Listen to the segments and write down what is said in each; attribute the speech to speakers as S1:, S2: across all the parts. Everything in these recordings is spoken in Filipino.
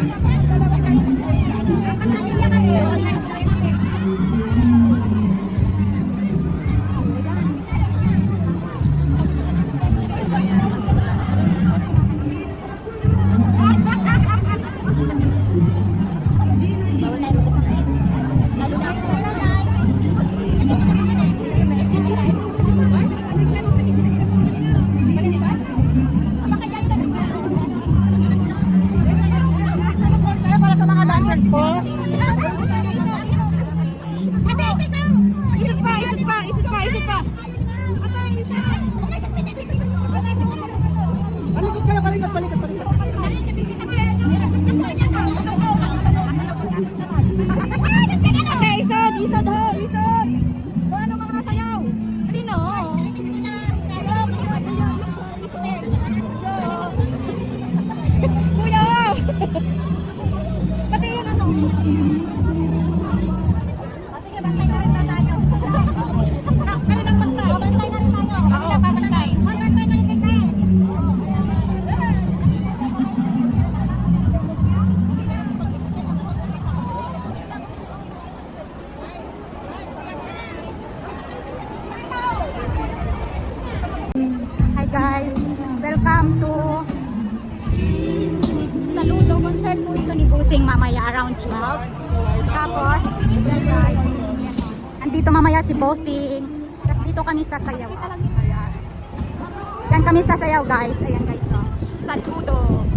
S1: Thank you. మనకి gising mamaya around 12. Tapos, yan guys. Andito mamaya si Bossing. Tapos dito kami sasayaw. Yan kami sasayaw guys. Ayan guys. Oh. Saludo.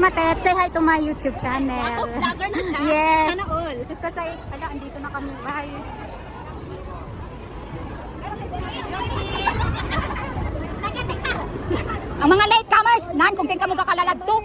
S1: Hi Matek, say hi to my YouTube channel.
S2: Vlogger na ka?
S1: Yes.
S2: Sana all.
S1: Kasi, ala, andito na kami. Bye. Ang mga latecomers, nan, kung kaya ka mo kakalalagto.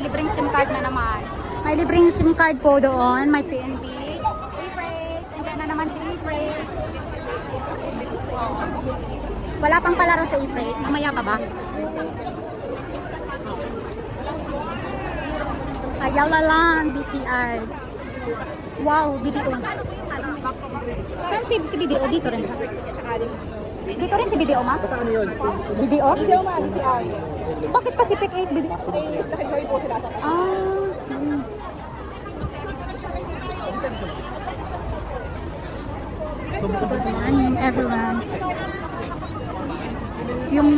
S1: May libreng SIM card na naman. May libreng SIM card po doon, may PNB. E-Freight, nandiyan na naman si E-Freight. Wala pang palaro sa E-Freight, mamaya pa ba? Ayaw la lang, DTI. Wow, BDO. Saan si, si BDO? Dito rin siya. Dito rin si BDO, ma?
S3: Saan yun?
S1: BDO?
S4: Video man, PI.
S1: Bakit Pacific Ace BDO?
S4: Eh, naka-join po sila sa
S1: Ah, sige. Good morning, everyone. Yung